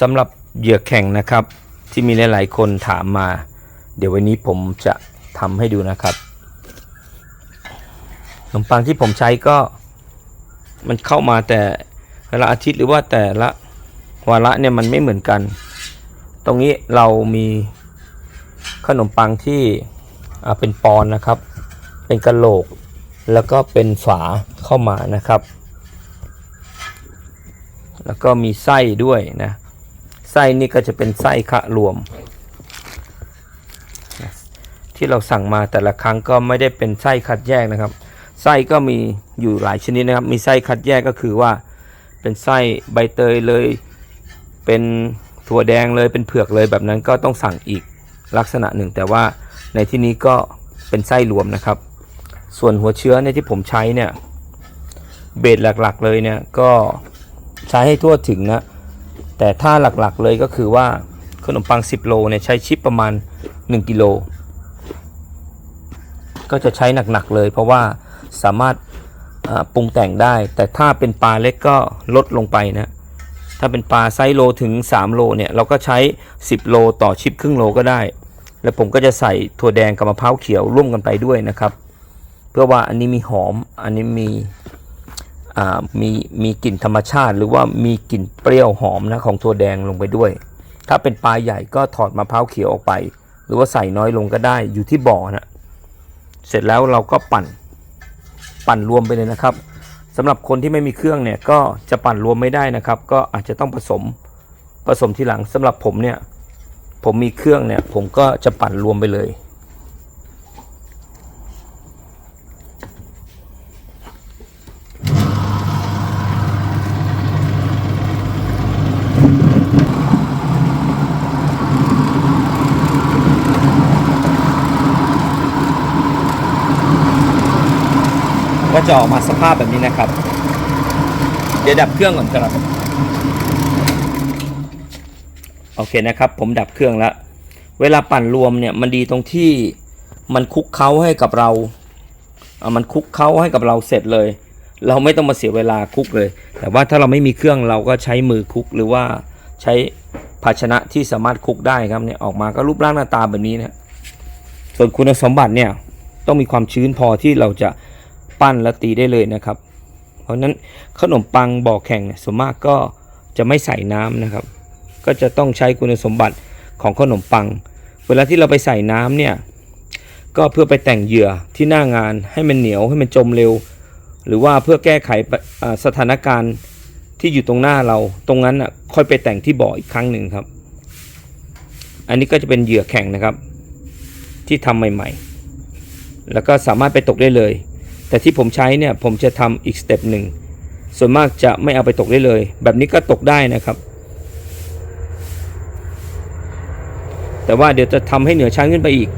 สำหรับเหยื่อแข่งนะครับ ที่มีหลาย ๆ คนถามมา เดี๋ยววันนี้ผมจะทำให้ดูนะครับขนมปังที่ผมใช้ก็มันเข้ามาแต่ละอาทิตย์หรือว่าแต่ละวาระเนี่ยมันไม่เหมือนกัน ตรงนี้เรามีขนมปังที่เป็นปอนนะครับ เป็นกระโหลก แล้วก็เป็นฝาเข้ามานะครับ แล้วก็มีไส้ด้วยนะ ไส้นี่ก็จะเป็นไส้คะรวม ที่เราสั่งมาแต่ละครั้งก็ไม่ได้เป็นไส้คัดแยกนะครับ ไส้ก็มีอยู่หลายชนิดนะครับ มีไส้คัดแยกก็คือว่า เป็นไส้ใบเตยเลย เป็นถั่วแดงเลยเป็นเผือกเลยแบบนั้นก็ต้องสั่งอีกลักษณะหนึ่ง แต่ว่าในที่นี้ก็เป็นไส้รวมนะครับ ส่วนหัวเชื้อเนี่ยที่ผมใช้เนี่ยเบสหลักๆเลยเนี่ยก็ใช้ให้ทั่วถึงนะ แต่ถ้าหลักๆเลยก็คือว่าขนมปัง 10 โลเนี่ยใช้ชิปประมาณ 1 กิโล ก็จะใช้หนักๆเลย เพราะว่าสามารถปรุงแต่งได้ แต่ถ้าเป็นปลาเล็กก็ลดลงไปนะ ถ้าเป็นปลาไซส์โลถึง 3 โลเนี่ยเราก็ใช้ 10 โลต่อชิปครึ่งโลก็ได้ แล้วผมก็จะใส่ถั่วแดงกับมะพร้าวเขียวร่วมกันไปด้วยนะครับ เพื่อว่าอันนี้มีหอม อันนี้มี มีมีกลิ่นธรรมชาติ หรือว่ามีกลิ่นเปรี้ยวหอมนะของถั่วแดงลงไปด้วย ถ้าเป็นปลาใหญ่ก็ถอดมะพร้าวเขียวออกไป หรือว่าใส่น้อยลงก็ได้อยู่ที่บ่อนะเสร็จแล้วเราก็ปั่นปั่นรวมไปเลยนะครับสำหรับคนที่ไม่มีเครื่องเนี่ยก็จะปั่นรวมไม่ได้นะครับ ก็อาจจะต้องผสมผสมทีหลังสำหรับผมเนี่ยผมมีเครื่องเนี่ยผมก็จะปั่นรวมไปเลย ก็จะออกมาสภาพแบบนี้นะครับ เดี๋ยวดับเครื่องก่อนครับโอเคนะครับผมดับเครื่องแล้ว เวลาปั่นรวมเนี่ยมันดีตรงที่มันคุกเค้าให้กับเราเอามันคุกเค้าให้กับเราเสร็จเลย เราไม่ต้องมาเสียเวลาคุกเลย แต่ว่าถ้าเราไม่มีเครื่องเราก็ใช้มือคุกหรือว่าใช้ภาชนะที่สามารถคุกได้ครับเนี่ยออกมาก็รูปร่างหน้าตาแบบนี้นะส่วนคุณสมบัติเนี่ยต้องมีความชื้นพอที่เราจะ ปั้นและตีได้เลยนะครับ เพราะนั้นขนมปังบ่อแข่งเนี่ยส่วนมากก็จะไม่ใส่น้ำนะครับ ก็จะต้องใช้คุณสมบัติของขนมปัง เวลาที่เราไปใส่น้ำเนี่ยก็เพื่อไปแต่งเหยื่อที่หน้างานให้มันเหนียวให้มันจมเร็ว หรือว่าเพื่อแก้ไขสถานการณ์ที่อยู่ตรงหน้าเราตรงนั้นอะค่อยไปแต่งที่บ่ออีกครั้งหนึ่งครับ อันนี้ก็จะเป็นเหยื่อแข่งนะครับ ที่ทำใหม่ ๆ แล้วก็สามารถไปตกได้เลย แต่ที่ผมใช้เนี่ยผมจะทำอีกสเต็ปหนึ่งส่วนมากจะไม่เอาไปตกได้เลย แบบนี้ก็ตกได้นะครับ แต่ว่าเดี๋ยวจะทำให้เหนือชั้นขึ้นไปอีก